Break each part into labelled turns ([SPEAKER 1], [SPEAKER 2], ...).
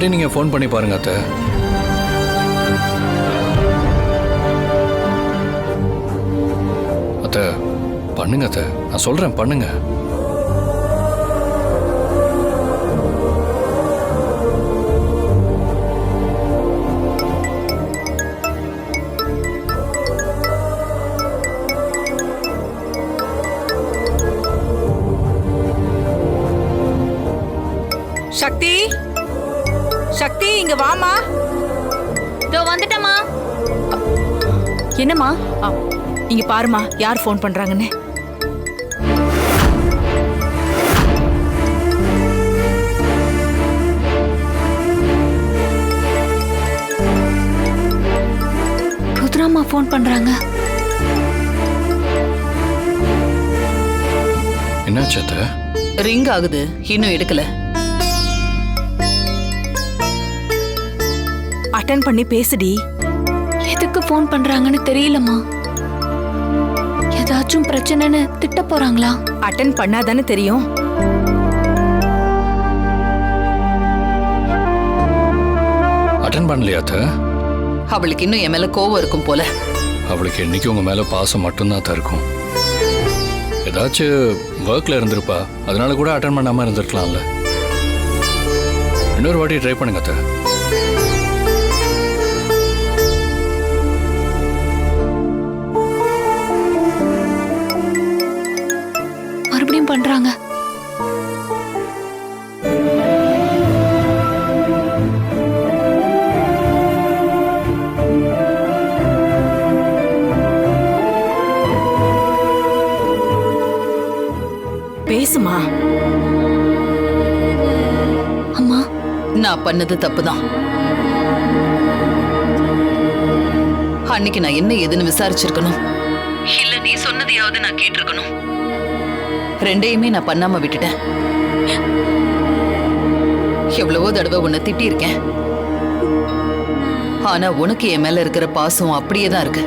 [SPEAKER 1] மறுபடியும் நீங்கள் ஃபோன் பண்ணி பாருங்க அத்தை. அத்தை பண்ணுங்க அத்தை. நான் சொல்கிறேன் பண்ணுங்க.
[SPEAKER 2] சக்தி? சக்தி இங்க வாமா
[SPEAKER 3] இதோ வந்துட்டமா என்னம்மா?
[SPEAKER 2] இங்க பாருமா யார் ஃபோன் பண்றாங்கன்னு.
[SPEAKER 3] ருத்ராமா ஃபோன் பண்றாங்க.
[SPEAKER 1] என்னாச்சு
[SPEAKER 4] ரிங் ஆகுது. இன்னும் எடுக்கல.
[SPEAKER 2] அட்டன் பண்ணி பேசுடி.
[SPEAKER 3] எதுக்கு ஃபோன் பண்றாங்கன்னு தெரியலம்மா. ஏதாச்சும் பிரச்சனைன்னு திட்ட போறாங்களா?
[SPEAKER 2] அட்டன் பண்ணாதானே தெரியும்.
[SPEAKER 1] அட்டன் பண்ணலையா அத்தை?
[SPEAKER 4] அவளுக்கு இன்னும் என் மேல கோவம் இருக்கும் போல.
[SPEAKER 1] அவளுக்கு என்னைக்கு உங்கள் மேலே பாசம் மட்டும்தான் தான் இருக்கும். ஏதாச்சும் ஒர்க்கில் இருந்திருப்பா அதனால கூட அட்டன் பண்ணாமல் இருந்திருக்கலாம்ல. இன்னொரு வாட்டி ட்ரை பண்ணுங்க அத்தை.
[SPEAKER 2] பேசுமா?
[SPEAKER 3] அம்மா
[SPEAKER 4] நான் பண்ணது தப்புதான். அன்னைக்கு நான் என்ன ஏதுன்னு விசாரிச்சிருக்கணும். இல்ல நீ சொன்னதையாவது நான் கேட்டிருக்கணும். ரெண்டையுமே நான் பண்ணாம விட்டுட்டேன். எவ்வளவோ தடவை உன்னை திட்டியிருக்கேன். ஆனா உனக்கு என் மேல இருக்கிற பாசம் அப்படியே தான் இருக்கு.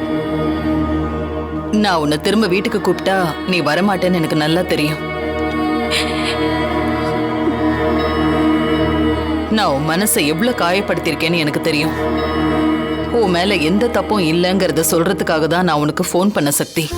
[SPEAKER 4] நான் உன்னை திரும்ப வீட்டுக்கு கூப்பிட்டா நீ வரமாட்டேன்னு எனக்கு நல்லா தெரியும். நான் உன் மனசை எவ்வளவு காயப்படுத்தியிருக்கேன்னு எனக்கு தெரியும். உன் மேல எந்த தப்பும் இல்லைங்கிறத சொல்றதுக்காக தான் நான் உனக்கு ஃபோன் பண்ண சக்தி.